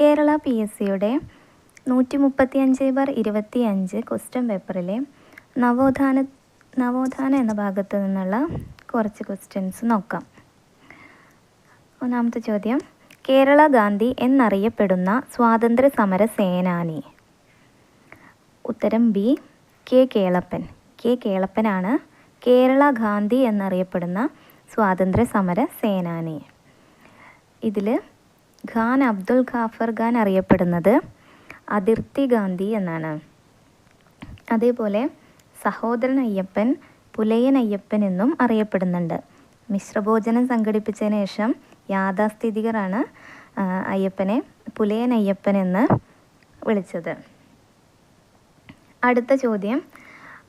Kerala P S സിയുടെ നൂറ്റി മുപ്പത്തി അഞ്ച് ഇരുപത്തി അഞ്ച് ക്വസ്റ്റ്യൻ പേപ്പറിലെ നവോത്ഥാന നവോത്ഥാന എന്ന ഭാഗത്ത് നിന്നുള്ള കുറച്ച് ക്വസ്റ്റ്യൻസ് നോക്കാം. ഒന്നാമത്തെ ചോദ്യം. കേരള ഗാന്ധി എന്നറിയപ്പെടുന്ന സ്വാതന്ത്ര്യ സമര സേനാനി. ഉത്തരം ബി. കെ. കേളപ്പൻ. കെ. കേളപ്പനാണ് കേരള ഗാന്ധി എന്നറിയപ്പെടുന്ന സ്വാതന്ത്ര്യ സമര സേനാനി. ഇതിൽ ഖാൻ അബ്ദുൽ ഖാഫർ ഖാൻ അറിയപ്പെടുന്നത് അതിർത്തി ഗാന്ധി എന്നാണ്. അതേപോലെ സഹോദരൻ അയ്യപ്പൻ പുലയൻ അയ്യപ്പൻ എന്നും അറിയപ്പെടുന്നുണ്ട്. മിശ്രഭോജനം സംഘടിപ്പിച്ചതിന് ശേഷം യാഥാസ്ഥിതികരാണ് അയ്യപ്പനെ പുലയൻ അയ്യപ്പൻ എന്ന് വിളിച്ചത്. അടുത്ത ചോദ്യം.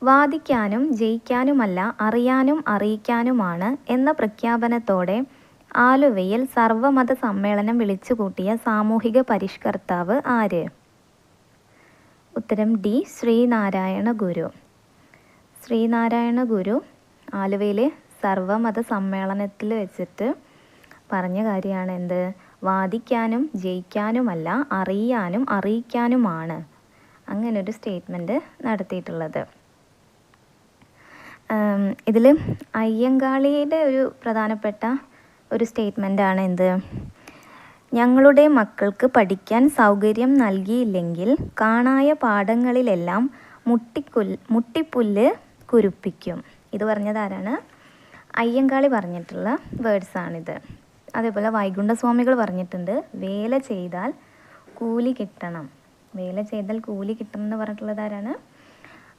വാദിക്കാനും ജയിക്കാനുമല്ല അറിയാനും അറിയിക്കാനുമാണ് എന്ന പ്രഖ്യാപനത്തോടെ ആലുവയിൽ സർവമത സമ്മേളനം വിളിച്ചുകൂട്ടിയ സാമൂഹിക പരിഷ്കർത്താവ് ആര്? ഉത്തരം ഡി. ശ്രീനാരായണ ഗുരു. ശ്രീനാരായണ ഗുരു ആലുവയിലെ സർവമത സമ്മേളനത്തിൽ വെച്ചിട്ട് പറഞ്ഞ കാര്യമാണ് എന്ത്? വാദിക്കാനും ജയിക്കാനുമല്ല അറിയാനും അറിയിക്കാനുമാണ്. അങ്ങനെ ഒരു സ്റ്റേറ്റ്മെന്റ് നടത്തിയിട്ടുള്ളത് ഇതിൽ അയ്യങ്കാളിയുടെ ഒരു പ്രധാനപ്പെട്ട ഒരു സ്റ്റേറ്റ്മെന്റാണ് എന്ത്? ഞങ്ങളുടെ മക്കൾക്ക് പഠിക്കാൻ സൗകര്യം നൽകിയില്ലെങ്കിൽ കാണായ പാഠങ്ങളിലെല്ലാം മുട്ടിക്കുൽ മുട്ടിപ്പുല്ല് കുരുപ്പിക്കും. ഇത് പറഞ്ഞതാരാണ്? അയ്യങ്കാളി പറഞ്ഞിട്ടുള്ള വേർഡ്സാണിത്. അതേപോലെ വൈകുണ്ഠസ്വാമികൾ പറഞ്ഞിട്ടുണ്ട് വേല ചെയ്താൽ കൂലി കിട്ടണം. വേല ചെയ്താൽ കൂലി കിട്ടണം എന്ന് പറഞ്ഞിട്ടുള്ളതാരാണ്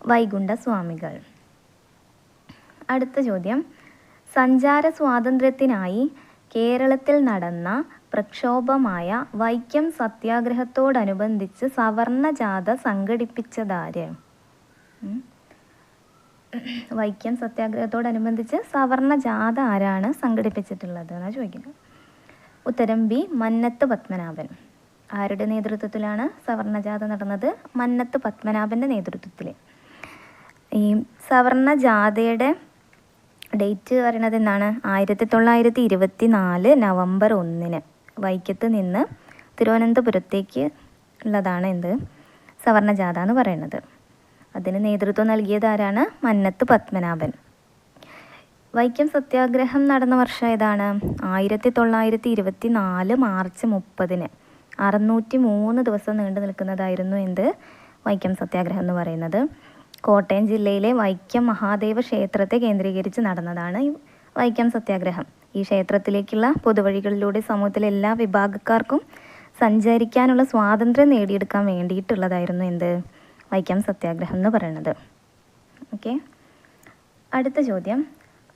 വൈകുണ്ഠസ്വാമികൾ. അടുത്ത ചോദ്യം. സഞ്ചാര സ്വാതന്ത്ര്യത്തിനായി കേരളത്തിൽ നടന്ന പ്രക്ഷോഭമായ വൈക്കം സത്യാഗ്രഹത്തോടനുബന്ധിച്ച് സവർണ ജാഥ സംഘടിപ്പിച്ചതാര്. വൈക്കം സത്യാഗ്രഹത്തോടനുബന്ധിച്ച് സവർണ ജാഥ ആരാണ് സംഘടിപ്പിച്ചിട്ടുള്ളത് എന്നാണ് ചോദിക്കുന്നത്. ഉത്തരം ബി മന്നത്ത് പത്മനാഭൻ. ആരുടെ നേതൃത്വത്തിലാണ് സവർണ ജാഥ നടന്നത്? മന്നത്ത് പത്മനാഭന്റെ നേതൃത്വത്തിൽ ഈ സവർണ ജാഥയുടെ ഡേറ്റ് പറയണത് എന്നാണ് ആയിരത്തി തൊള്ളായിരത്തി ഇരുപത്തി നാല് നവംബർ ഒന്നിന് വൈക്കത്ത് നിന്ന് തിരുവനന്തപുരത്തേക്ക് ഉള്ളതാണ് എന്ത്? സവർണ ജാഥ എന്ന് പറയുന്നത് അതിന് നേതൃത്വം നൽകിയത് ആരാണ്? മന്നത്ത് പത്മനാഭൻ. വൈക്കം സത്യാഗ്രഹം നടന്ന വർഷം ഏതാണ്? ആയിരത്തി തൊള്ളായിരത്തി ഇരുപത്തി നാല് മാർച്ച് മുപ്പതിന് അറുന്നൂറ്റി മൂന്ന് ദിവസം നീണ്ടു നിൽക്കുന്നതായിരുന്നു എന്ത്? വൈക്കം സത്യാഗ്രഹം എന്ന് പറയുന്നത്. കോട്ടയം ജില്ലയിലെ വൈക്കം മഹാദേവ ക്ഷേത്രത്തെ കേന്ദ്രീകരിച്ച് നടന്നതാണ് വൈക്കം സത്യാഗ്രഹം. ഈ ക്ഷേത്രത്തിലേക്കുള്ള പൊതുവഴികളിലൂടെ സമൂഹത്തിലെ എല്ലാ വിഭാഗക്കാർക്കും സഞ്ചരിക്കാനുള്ള സ്വാതന്ത്ര്യം നേടിയെടുക്കാൻ വേണ്ടിയിട്ടുള്ളതായിരുന്നു എന്ത്? വൈക്കം സത്യാഗ്രഹം എന്ന് പറയുന്നത്. ഓക്കെ. അടുത്ത ചോദ്യം.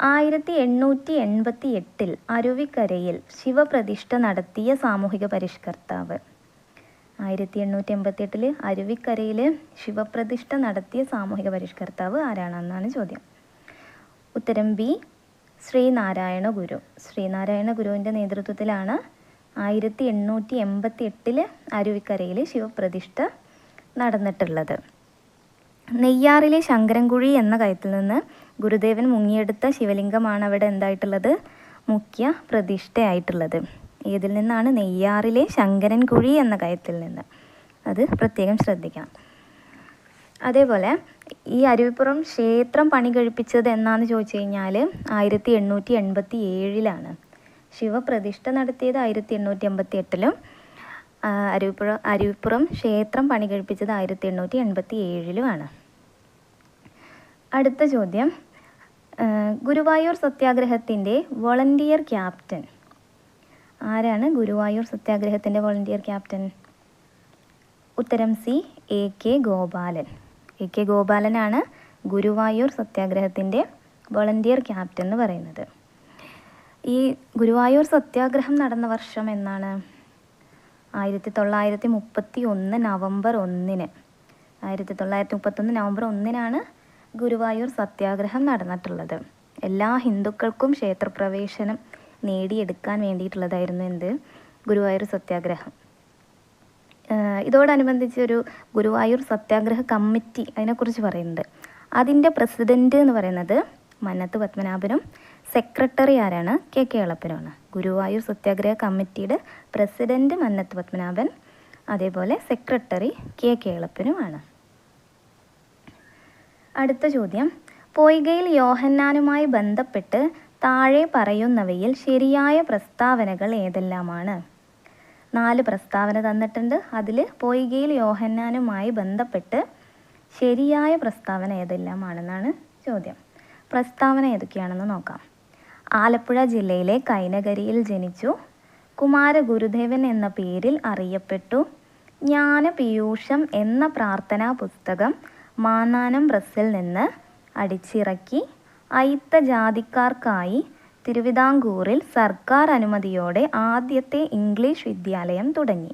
ആയിരത്തി എണ്ണൂറ്റി എൺപത്തി എട്ടിൽ അരുവിക്കരയിൽ ശിവപ്രതിഷ്ഠ നടത്തിയ സാമൂഹിക പരിഷ്കർത്താവ്. ആയിരത്തി എണ്ണൂറ്റി എൺപത്തി എട്ടിൽ അരുവിക്കരയിൽ ശിവപ്രതിഷ്ഠ നടത്തിയ സാമൂഹിക പരിഷ്കർത്താവ് ആരാണെന്നാണ് ചോദ്യം. ഉത്തരം ബി ശ്രീനാരായണ ഗുരു. ശ്രീനാരായണ ഗുരുവിന്റെ നേതൃത്വത്തിലാണ് ആയിരത്തി എണ്ണൂറ്റി എൺപത്തി എട്ടിൽ അരുവിക്കരയിൽ ശിവപ്രതിഷ്ഠ നടന്നിട്ടുള്ളത്. നെയ്യാറിലെ ശങ്കരൻകുഴി എന്ന കയത്തിൽ നിന്ന് ഗുരുദേവൻ മുങ്ങിയെടുത്ത ശിവലിംഗമാണ് അവിടെ എന്തായിട്ടുള്ളത്? മുഖ്യ പ്രതിഷ്ഠയായിട്ടുള്ളത്. ഏതിൽ നിന്നാണ് നെയ്യാറിലെ ശങ്കരൻകുഴി എന്ന കയത്തിൽ നിന്ന്. അത് പ്രത്യേകം ശ്രദ്ധിക്കണം. അതേപോലെ ഈ അരുവിപ്പുറം ക്ഷേത്രം പണി കഴിപ്പിച്ചത് എന്നാന്ന് ചോദിച്ചു കഴിഞ്ഞാൽ ആയിരത്തി എണ്ണൂറ്റി എൺപത്തി ഏഴിലാണ് ശിവപ്രതിഷ്ഠ നടത്തിയത് ആയിരത്തി എണ്ണൂറ്റി എൺപത്തി എട്ടിലും അരുവിപ്പുറം അരുവിപ്പുറം ക്ഷേത്രം പണി കഴിപ്പിച്ചത് ആയിരത്തി എണ്ണൂറ്റി എൺപത്തി ഏഴിലുമാണ് അടുത്ത ചോദ്യം ഗുരുവായൂർ സത്യാഗ്രഹത്തിന്റെ വോളണ്ടിയർ ക്യാപ്റ്റൻ ആരാണ് ഗുരുവായൂർ സത്യാഗ്രഹത്തിന്റെ വോളണ്ടിയർ ക്യാപ്റ്റൻ ഉത്തരം C A K Gopalan. A K ഗോപാലനാണ് Guruvayur സത്യാഗ്രഹത്തിന്റെ വോളണ്ടിയർ ക്യാപ്റ്റൻ എന്ന് പറയുന്നത്. ഈ ഗുരുവായൂർ സത്യാഗ്രഹം നടന്ന വർഷം എന്നാണ്? ആയിരത്തി തൊള്ളായിരത്തി മുപ്പത്തി ഒന്ന് നവംബർ ഒന്നിന്. ആയിരത്തി തൊള്ളായിരത്തി മുപ്പത്തൊന്ന് നവംബർ ഒന്നിനാണ് ഗുരുവായൂർ സത്യാഗ്രഹം നടന്നിട്ടുള്ളത്. എല്ലാ ഹിന്ദുക്കൾക്കും ക്ഷേത്രപ്രവേശനം നേടിയെടുക്കാൻ വേണ്ടിയിട്ടുള്ളതായിരുന്നു എന്ത്? ഗുരുവായൂർ സത്യാഗ്രഹം. ഇതോടനുബന്ധിച്ച് ഒരു ഗുരുവായൂർ സത്യാഗ്രഹ കമ്മിറ്റി അതിനെക്കുറിച്ച് പറയുന്നുണ്ട്. അതിന്റെ പ്രസിഡന്റ് എന്ന് പറയുന്നത് മന്നത്ത് പത്മനാഭനും സെക്രട്ടറി ആരാണ്? കെ കെ എളപ്പനുമാണ്. ഗുരുവായൂർ സത്യാഗ്രഹ കമ്മിറ്റിയുടെ പ്രസിഡന്റ് മന്നത്ത് പത്മനാഭൻ അതേപോലെ സെക്രട്ടറി കെ കെ എളപ്പനുമാണ്. അടുത്ത ചോദ്യം. പൊയ്കയിൽ യോഹന്നാനുമായി ബന്ധപ്പെട്ട് താഴെ പറയുന്നവയിൽ ശരിയായ പ്രസ്താവനകൾ ഏതെല്ലാമാണ്? നാല് പ്രസ്താവന തന്നിട്ടുണ്ട്. അതിൽ പൊയ്കയിൽ യോഹന്നാനുമായി ബന്ധപ്പെട്ട് ശരിയായ പ്രസ്താവന ഏതെല്ലാമാണെന്നാണ് ചോദ്യം. പ്രസ്താവന ഏതൊക്കെയാണെന്ന് നോക്കാം. ആലപ്പുഴ ജില്ലയിലെ കൈനകരിയിൽ ജനിച്ചു. കുമാരഗുരുദേവൻ എന്ന പേരിൽ അറിയപ്പെട്ടു. ജ്ഞാനപീയൂഷം എന്ന പ്രാർത്ഥനാ പുസ്തകം മാന്നാനം പ്രസ്സിൽ നിന്ന് അടിച്ചിറക്കി. അയിത്ത ജാതിക്കാർക്കായി തിരുവിതാംകൂറിൽ സർക്കാർ അനുമതിയോടെ ആദ്യത്തെ ഇംഗ്ലീഷ് വിദ്യാലയം തുടങ്ങി.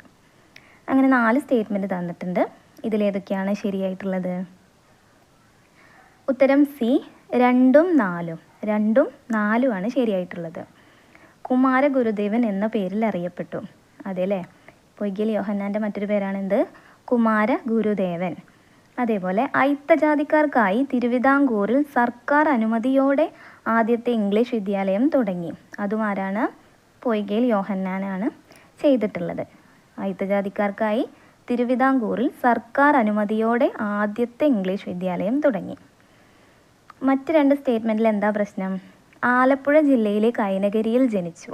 അങ്ങനെ നാല് സ്റ്റേറ്റ്മെന്റ് തന്നിട്ടുണ്ട്. ഇതിലേതൊക്കെയാണ് ശരിയായിട്ടുള്ളത്? ഉത്തരം സി രണ്ടും നാലും. രണ്ടും നാലുമാണ് ശരിയായിട്ടുള്ളത്. കുമാരഗുരുദേവൻ എന്ന പേരിൽ അറിയപ്പെട്ടു. അതെ അല്ലേ പൊയ്കിൽ യോഹന്നാന്റെ മറ്റൊരു പേരാണെന്ത് കുമാര ഗുരുദേവൻ. അതേപോലെ അയിത്തജാതിക്കാർക്കായി തിരുവിതാംകൂറിൽ സർക്കാർ അനുമതിയോടെ ആദ്യത്തെ ഇംഗ്ലീഷ് വിദ്യാലയം തുടങ്ങി. അതും ആരാണ് പൊയ്കയിൽ യോഹന്നാനാണ് ചെയ്തിട്ടുള്ളത്. അയിത്തജാതിക്കാർക്കായി തിരുവിതാംകൂറിൽ സർക്കാർ അനുമതിയോടെ ആദ്യത്തെ ഇംഗ്ലീഷ് വിദ്യാലയം തുടങ്ങി. മറ്റു രണ്ട് സ്റ്റേറ്റ്മെന്റിൽ എന്താ പ്രശ്നം? ആലപ്പുഴ ജില്ലയിലെ കൈനഗരിയിൽ ജനിച്ചു.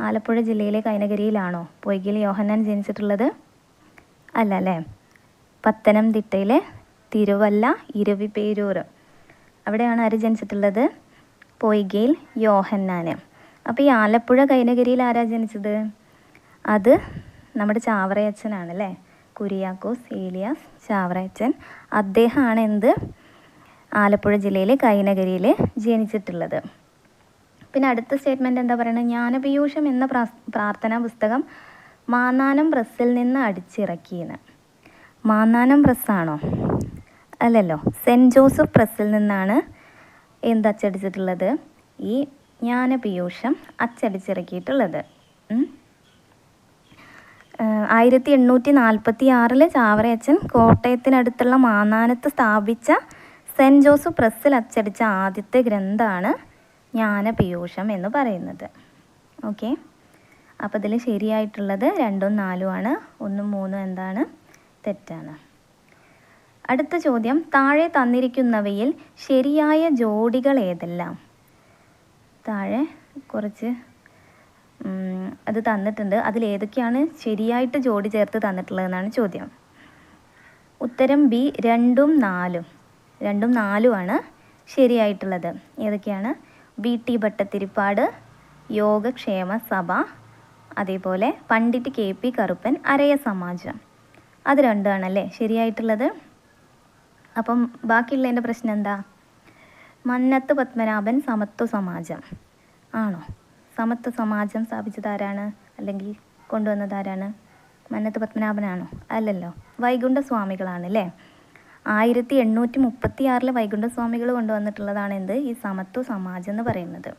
ആലപ്പുഴ ജില്ലയിലെ കൈനഗരിയിലാണോ? പൊയ്കയിൽ യോഹന്നാൻ ജനിച്ചിട്ടുള്ളത്? അല്ല അല്ലേ പത്തനംതിട്ടയിലെ തിരുവല്ല ഇരവിപേരൂർ. അവിടെയാണ് ആര് ജനിച്ചിട്ടുള്ളത്? പൊയ്കയിൽ യോഹന്നാന്. അപ്പോൾ ഈ ആലപ്പുഴ കൈനഗിരിയിൽ ആരാ ജനിച്ചത്? അത് നമ്മുടെ ചാവറയച്ചനാണ് അല്ലേ കുരിയാക്കോസ് ഏലിയാസ് ചാവറയച്ചൻ. അദ്ദേഹമാണ് എന്ത്? ആലപ്പുഴ ജില്ലയിലെ കൈനഗരിയിൽ ജനിച്ചിട്ടുള്ളത്. പിന്നെ അടുത്ത സ്റ്റേറ്റ്മെന്റ് എന്താ പറയുന്നത് ജ്ഞാനപീയൂഷം എന്ന പ്രാ- പ്രാർത്ഥനാ പുസ്തകം മാന്നാനം പ്രസ്സിൽ നിന്ന് അടിച്ചിറക്കിയെന്ന്. മാന്നാനം പ്രസ്സാണോ? അല്ലല്ലോ സെന്റ് ജോസഫ് പ്രസ്സിൽ നിന്നാണ് എന്ത് അച്ചടിച്ചിട്ടുള്ളത്? ഈ ജ്ഞാനപീയൂഷം അച്ചടിച്ചിറക്കിയിട്ടുള്ളത്. ആയിരത്തി എണ്ണൂറ്റി നാൽപ്പത്തി ആറിൽ ചാവറയച്ചൻ കോട്ടയത്തിനടുത്തുള്ള മാന്നാനത്ത് സ്ഥാപിച്ച സെന്റ് ജോസഫ് പ്രസ്സിൽ അച്ചടിച്ച ആദ്യത്തെ ഗ്രന്ഥമാണ് ജ്ഞാനപീയൂഷം എന്ന് പറയുന്നത്. ഓക്കെ. അപ്പോൾ ഇതിൽ ശരിയായിട്ടുള്ളത് രണ്ടും നാലുമാണ്. ഒന്നും മൂന്നും എന്താണ്? തെറ്റാണ്. അടുത്ത ചോദ്യം. താഴെ തന്നിരിക്കുന്നവയിൽ ശരിയായ ജോഡികൾ ഏതെല്ലാം? താഴെ കുറച്ച് അത് തന്നിട്ടുണ്ട്. അതിൽ ഏതൊക്കെയാണ് ശരിയായിട്ട് ജോഡി ചേർത്ത് തന്നിട്ടുള്ളതെന്നാണ് ചോദ്യം. ഉത്തരം ബി രണ്ടും നാലും. രണ്ടും നാലുമാണ് ശരിയായിട്ടുള്ളത്. ഏതൊക്കെയാണ്? ബി ടി ഭട്ടത്തിരിപ്പാട് യോഗക്ഷേമ സഭ അതേപോലെ പണ്ഡിറ്റ് കെ പി കറുപ്പൻ അരയ സമാജം അത് രണ്ടുമാണല്ലേ ശരിയായിട്ടുള്ളത്. അപ്പം ബാക്കിയുള്ളതിന്റെ പ്രശ്നം എന്താ? മന്നത്ത് പത്മനാഭൻ സമത്വ സമാജം. ആണോ? സമത്വ സമാജം സ്ഥാപിച്ചത് ആരാണ്? അല്ലെങ്കിൽ കൊണ്ടുവന്നത് ആരാണ്? മന്നത്ത് പത്മനാഭനാണോ? അല്ലല്ലോ. വൈകുണ്ഠ സ്വാമികളാണ് അല്ലേ ആയിരത്തി എണ്ണൂറ്റി മുപ്പത്തി ആറിലെ വൈകുണ്ഠ സ്വാമികൾ കൊണ്ടുവന്നിട്ടുള്ളതാണ് എന്ത് ഈ സമത്വ സമാജം എന്ന് പറയുന്നത്.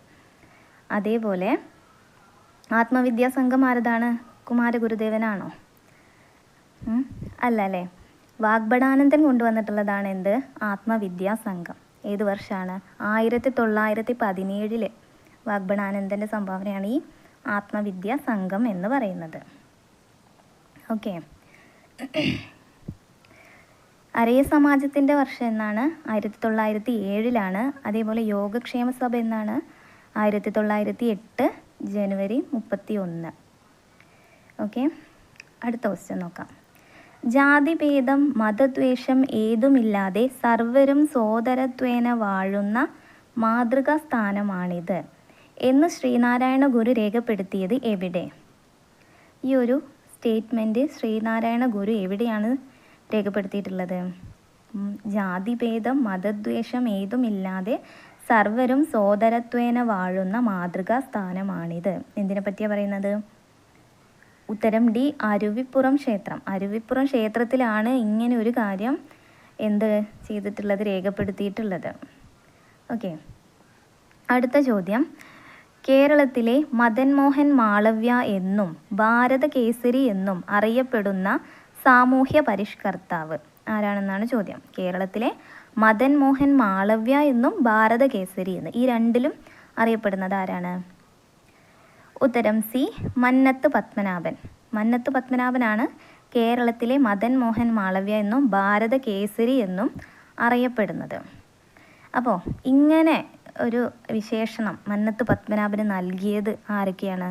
അതേപോലെ ആത്മവിദ്യാസംഘം ആരതാണ്? കുമാരഗുരുദേവനാണോ? അല്ല അല്ലേ വാഗ്ഭടാനന്ദൻ കൊണ്ടുവന്നിട്ടുള്ളതാണ് എന്ത്? ആത്മവിദ്യാ സംഘം. ഏത് വർഷമാണ് ആയിരത്തി തൊള്ളായിരത്തി പതിനേഴിൽ വാഗ്ഭടാനന്ദന്റെ സംഭാവനയാണ് ഈ ആത്മവിദ്യാ സംഘം എന്ന് പറയുന്നത്. ഓക്കെ. അരയ സമാജത്തിന്റെ വർഷം എന്നാണ്? ആയിരത്തി തൊള്ളായിരത്തി ഏഴിലാണ് അതേപോലെ യോഗക്ഷേമ സഭ എന്നാണ്? ആയിരത്തി തൊള്ളായിരത്തി എട്ട് ജനുവരി മുപ്പത്തി ഒന്ന് ഓക്കെ. അടുത്ത ക്വസ്റ്റ്യൻ നോക്കാം. ജാതിഭേദം മതദ്വേഷം ഏതുമില്ലാതെ സർവരും സോദരത്വേന വാഴുന്ന മാതൃകാ സ്ഥാനമാണിത് എന്ന് ശ്രീനാരായണ ഗുരു രേഖപ്പെടുത്തിയത് എവിടെ? ഈ ഒരു സ്റ്റേറ്റ്മെന്റ് ശ്രീനാരായണ ഗുരു എവിടെയാണ് രേഖപ്പെടുത്തിയിട്ടുള്ളത്? ജാതിഭേദം മതദ്വേഷം ഏതുമില്ലാതെ സർവരും സോദരത്വേന വാഴുന്ന മാതൃകാ സ്ഥാനമാണിത് എന്തിനെ പറ്റിയാണ് പറയുന്നത്? ഉത്തരം ഡി അരുവിപ്പുറം ക്ഷേത്രം. അരുവിപ്പുറം ക്ഷേത്രത്തിലാണ് ഇങ്ങനെ ഒരു കാര്യം എന്ത് ചെയ്തിട്ടുള്ളത് രേഖപ്പെടുത്തിയിട്ടുള്ളത്. ഓക്കെ. അടുത്ത ചോദ്യം. കേരളത്തിലെ മദൻ മോഹൻ മാളവ്യ എന്നും ഭാരത കേസരി എന്നും അറിയപ്പെടുന്ന സാമൂഹ്യ പരിഷ്കർത്താവ് ആരാണെന്നാണ് ചോദ്യം. കേരളത്തിലെ മദൻ മോഹൻ മാളവ്യ എന്നും ഭാരത കേസരി എന്നും. ഈ രണ്ടിലും അറിയപ്പെടുന്നത് ആരാണ്? ഉത്തരം സി. മന്നത്ത് പത്മനാഭൻ. മന്നത്ത് പത്മനാഭനാണ് കേരളത്തിലെ മദൻ മോഹൻ മാളവ്യ എന്നും ഭാരത കേസരി എന്നും അറിയപ്പെടുന്നത്. അപ്പോൾ ഇങ്ങനെ ഒരു വിശേഷണം മന്നത്ത് പത്മനാഭന് നൽകിയത് ആരൊക്കെയാണ്?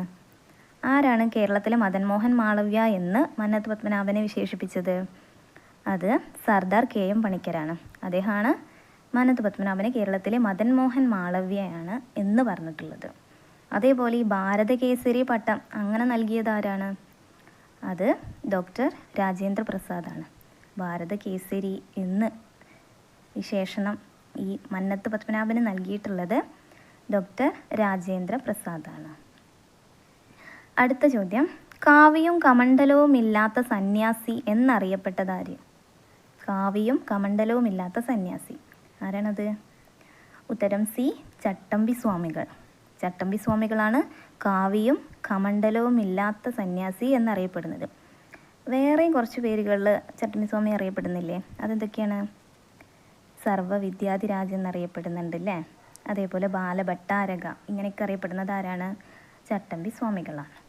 ആരാണ് കേരളത്തിലെ മദൻ മോഹൻ മാളവ്യ എന്ന് മന്നത്ത് പത്മനാഭനെ വിശേഷിപ്പിച്ചത്? അത് സർദാർ കെ എം പണിക്കരാണ്. അദ്ദേഹമാണ് മന്നത്ത് പത്മനാഭനെ കേരളത്തിലെ മദൻ മോഹൻ മാളവ്യയാണ് എന്ന് പറഞ്ഞിട്ടുള്ളത്. അതേപോലെ ഈ ഭാരതകേസരി പട്ടം അങ്ങനെ നൽകിയത് ആരാണ് അത് ഡോക്ടർ രാജേന്ദ്ര പ്രസാദാണ്. ഭാരതകേസരി എന്ന് വിശേഷണം ഈ മന്നത്ത് പത്മനാഭന് നൽകിയിട്ടുള്ളത് ഡോക്ടർ രാജേന്ദ്ര പ്രസാദാണ്. അടുത്ത ചോദ്യം. കാവ്യവും കമണ്ഡലവും ഇല്ലാത്ത സന്യാസി എന്നറിയപ്പെട്ടതാര് കാവ്യവും കമണ്ഡലവും ഇല്ലാത്ത സന്യാസി. ആരാണത്? ഉത്തരം സി ചട്ടമ്പി സ്വാമികൾ. ചട്ടമ്പി സ്വാമികളാണ് കാവിയും കമണ്ഡലവും ഇല്ലാത്ത സന്യാസി എന്നറിയപ്പെടുന്നത്. വേറെയും കുറച്ച് പേരുകളിൽ ചട്ടമ്പി സ്വാമി അറിയപ്പെടുന്നില്ലേ? അതെന്തൊക്കെയാണ്? സർവവിദ്യാധിരാജ് എന്നറിയപ്പെടുന്നുണ്ട് അല്ലേ അതേപോലെ ബാലഭട്ടാരക ഇങ്ങനെയൊക്കെ അറിയപ്പെടുന്നത് ആരാണ്? ചട്ടമ്പി സ്വാമികളാണ്.